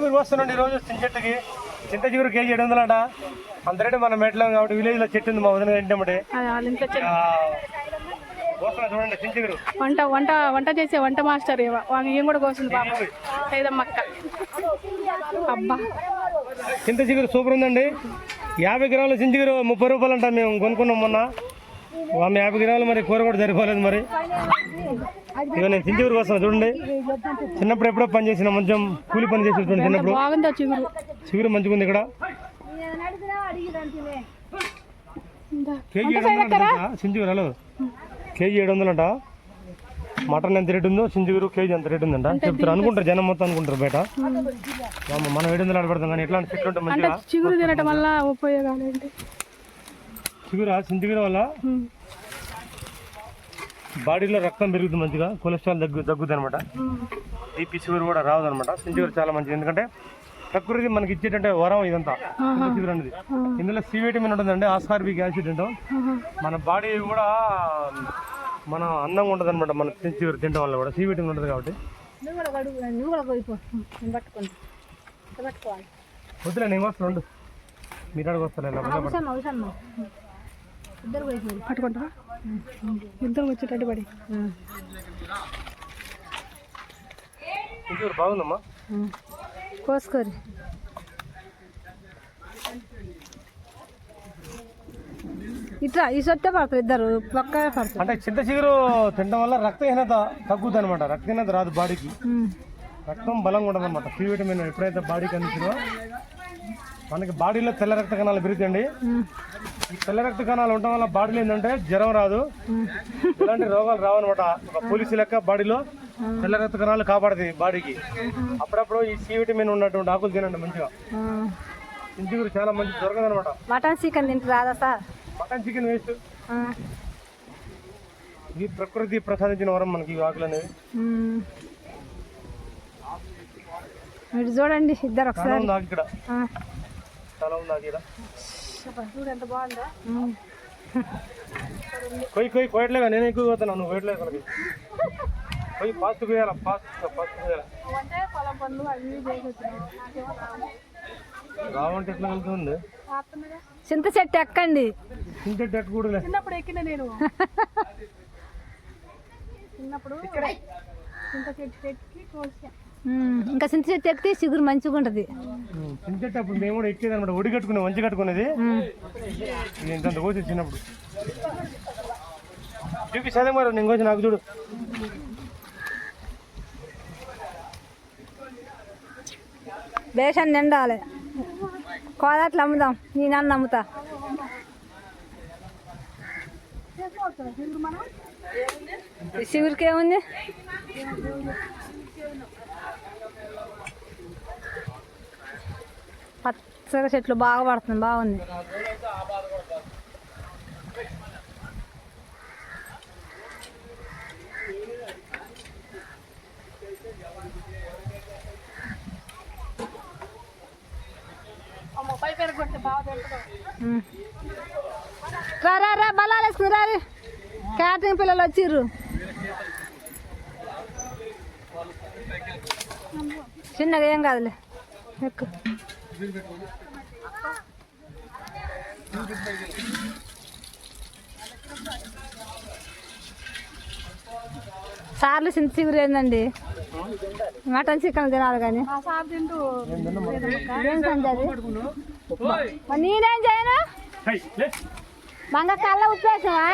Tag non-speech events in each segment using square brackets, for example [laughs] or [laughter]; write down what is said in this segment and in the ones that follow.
చిగురు వస్తున్నాండి ఈరోజు చింత చెట్టుకి. చింత చిగురు కేజీ ఏడు వందలట. అంత రేటు మనం మెట్లం కాబట్టి విలేజ్లో చెట్టు ఉంది మా వదిన చూడండి చింత చిగురు. వంట వంట వంట చేసే వంట మాస్టర్ ఏం కూడా కోసింది సైదమ్మక్క అబ్బా. చింత చిగురు సూపర్ ఉందండి. యాభై గ్రాముల చింత చిగురు ముప్పై రూపాయలు అంట మేము కొనుక్కున్నాం మొన్న. ఆమె యాభై గ్రాములు మరి కూర కూడా సరిపోలేదు మరి. ఇక నేను చింత చిగురు వస్తున్నా చూడండి. చిన్నప్పుడు ఎప్పుడో పని చేసిన కొంచెం కూలి పని చేసి చూడండి చిన్నప్పుడు. చిగురు? మంచిగా ఉంది ఇక్కడ. కేజీ ఏడు వందలు అంట. సింజూరు హలో. కేజీ ఏడు వందలు అంట. మటన్ ఎంత రేటు ఉందో సింజూరు కేజీ ఎంత రేటు ఉందంట. చెప్తారు అనుకుంటారు జనం మొత్తం అనుకుంటారు బయట. మనం ఏడు వందలు ఆడబడతాం కానీ ఎట్లాంటి చెట్లు అంటే మంచిగా? చిగురు తినటం వల్ల ఉపయోగాలు చిగురు సింజూరు వల్ల. బాడీలో రక్తం పెరుగుతుంది మంచిగా కొలెస్ట్రాల్ దగ్గు తగ్గుతుంది అనమాట. బీపీ షుగర్ కూడా రాదు అనమాట సింజూరు చాలా మంచిది. ఎందుకంటే ప్రకృతి మనకి ఇచ్చేటంటే వరం ఇదంతా. సింజూరు అనేది. ఇందులో సి విటమిన్ ఉంటుందండి ఆస్కార్బిక్ యాసిడ్ అంటాం. ఆహా. మన బాడీ కూడా మన అందంగా ఉంటుంది అనమాట మన చిగురు తినడం వల్ల కూడా. సి విటమిన్ ఉంటుంది కాబట్టి. వద్దులే నేను వస్తాను. మీరు అడుగు వస్తాను. ఇలా భయపడ. పట్టుకుంటావా? ఇద్దరు వచ్చేటట్టు పడి. బాగుందమ్మా. కోసుకోరి. ఇట్లా ఈ సొట్టే పడతారు ఇద్దరు పక్కనే పడతారు. అంటే చింత చిగురు తినడం వల్ల రక్తహీనత తగ్గుతుంది అనమాట రక్తహీనత రాదు బాడీకి. రక్తం బలంగా ఉండదు అనమాట సి విటమిన్ ఎప్పుడైతే బాడీకి అందించిందో మనకి బాడీలో తెల్ల రక్త కణాలు పెరుగుతాయండి. ఈ తెల్ల రక్త కణాలు ఉండటం వల్ల బాడీలో ఏంటంటే జ్వరం రాదు. ఇలాంటి రోగాలు రావన్నమాట. ఒక పోలీసు లెక్క బాడీలో తెల్ల రక్త కణాలు కాపాడుతాయి బాడీకి. అప్పుడప్పుడు ఈ సి విటమిన్ ఉన్నటువంటి ఆకులు తినండి మంచిగా. చింతగురు చాలా మంచి దొరకదు అనమాట మటన్ చికెన్ తింటే రాదా సార్? Mutton chicken waste. ఇది ప్రకృతి ప్రసాదించిన వరం మనకి ఈ ఆకులు అనేవి. మీరు చూడండి ఇద్దరు ఒకసారి. ఇక్కడ. చాలా ఉంది ఇక్కడ. చూడు ఎంత బాగుందా. కొయ్యి కొయ్యి కోయట్లేగా నేను ఎక్కువ పోతాను నువ్వు కోయట్లేదు కొనకి కొయ్యి ఫాస్ట్ పోయాలా? ఫాస్ట్ ఫాస్ట్ పోయాలా? అంటే పొలం పనులు రావు. రావంటే ఎట్లా వెళ్తుంది. చింత చెట్టు ఎక్కండి. డెట్ కూడా లేదు చిన్నప్పుడు ఎక్కిన నేను. [laughs] చిన్నప్పుడు ఇంత చెట్టు ఎక్కి కోసా. ఇంకా చింత చెట్టు ఎక్కితే చిగురు మంచిగా ఉంటుంది. చింతేటప్పుడు మేము కూడా ఎక్కేది అనమాట ఒడి కట్టుకునే వంచి కట్టుకునేది. నేను ఇంత కోసి చిన్నప్పుడు చూపి సదే మరి నేను కోసి నాకు చూడు. బేషన్ నిండాలి. కోదాట్లు అమ్ముదాం. నేను అన్న అమ్ముతా. ఈ పచ్చగా చెట్లు బాగా పడుతుంది బాగుంది. రా రా రా బలాలు వేసుకుని రా. క్యాటరింగ్ పిల్లలు వచ్చిర్రు చిన్నగా ఏం కాదులే సార్లు చింత చిగురు ఏందండి? మటన్ చికెన్ తినాలి కానీ. నేనేం చేయను. బంగ కళ్ళ ఉప్పేసావా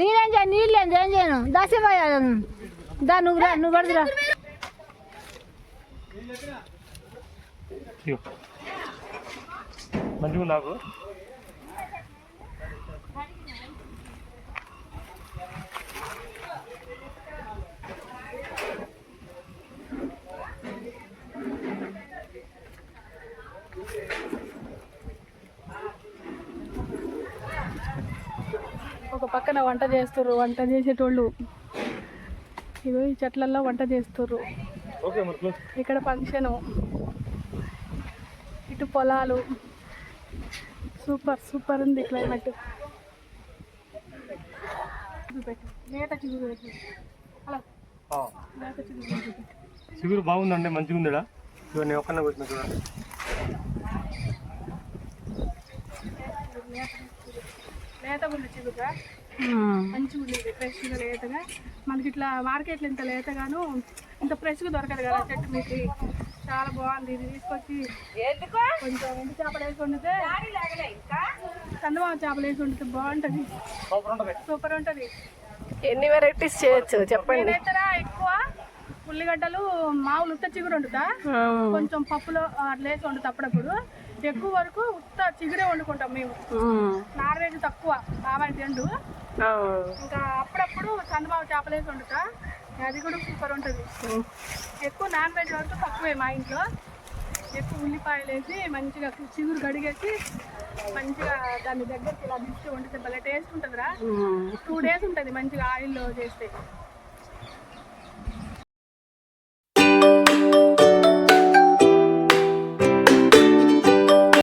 నేనేం చేయను? నీళ్ళు ఏం చేయను? దశపోయా దా నువ్వు రా నువ్వు పడుతురా. మంచిగా నాకు ఒక పక్కన వంట చేస్తారు వంట చేసేటోళ్ళు ఇగో ఈ చెట్లల్లో వంట చేస్తుర్రు. ఇక్కడ ఫంక్షను. ఇటు పొలాలు. సూపర్ సూపర్ ఉంది క్లైమేట్. చిగురు చిగురు. చిగురు బాగుందండి మంచిగా ఉందిడా ఇవన్నీ ఒక్కనే పెట్టిన చూడండి లేత ఉంది చిగురుగా మంచిగా ఉంది ఫ్రెష్గా లేతగా. మనకి ఇట్లా మార్కెట్లో ఇంత లేతగాను ఇంత ఫ్రెష్గా దొరకదు కదా చెట్టు మీకు చాలా బాగుంది. ఇది తీసుకొచ్చి కొంచెం ఎండు చేపలు వేసి వండితే చందమామ చేపలు వేసి వండితే బాగుంటుంది. సూపర్ ఉంటుంది. సూపర్ ఉంటుంది. ఎన్ని వెరైటీస్ చేయొచ్చు? చెప్పండి. ఎక్కువ. ఉల్లిగడ్డలు మామూలు ఉత్త చిగురు వండుతా. కొంచెం పప్పులో అట్లా వేసి వండుతా అప్పుడప్పుడు. ఎక్కువ వరకు ఉత్త చిగురే వండుకుంటాం మేము. నాన్ వెజ్ తక్కువ బాబాయ్ తిండు ఇంకా అప్పుడప్పుడు చందమామ చేపలు వేసి వండుతా. అది కూడా సూపర్ ఉంటుంది. ఎక్కువ నాన్ వెజ్ వరకు తక్కువే మా ఇంట్లో. ఎక్కువ ఉల్లిపాయలు వేసి మంచిగా చిగురు కడిగేసి మంచిగా దాని దగ్గరికి ఇలా దించి వండితే భలే టేస్ట్ ఉంటుందిరా. టూ డేస్ ఉంటుంది మంచిగా ఆయిల్లో చేస్తే.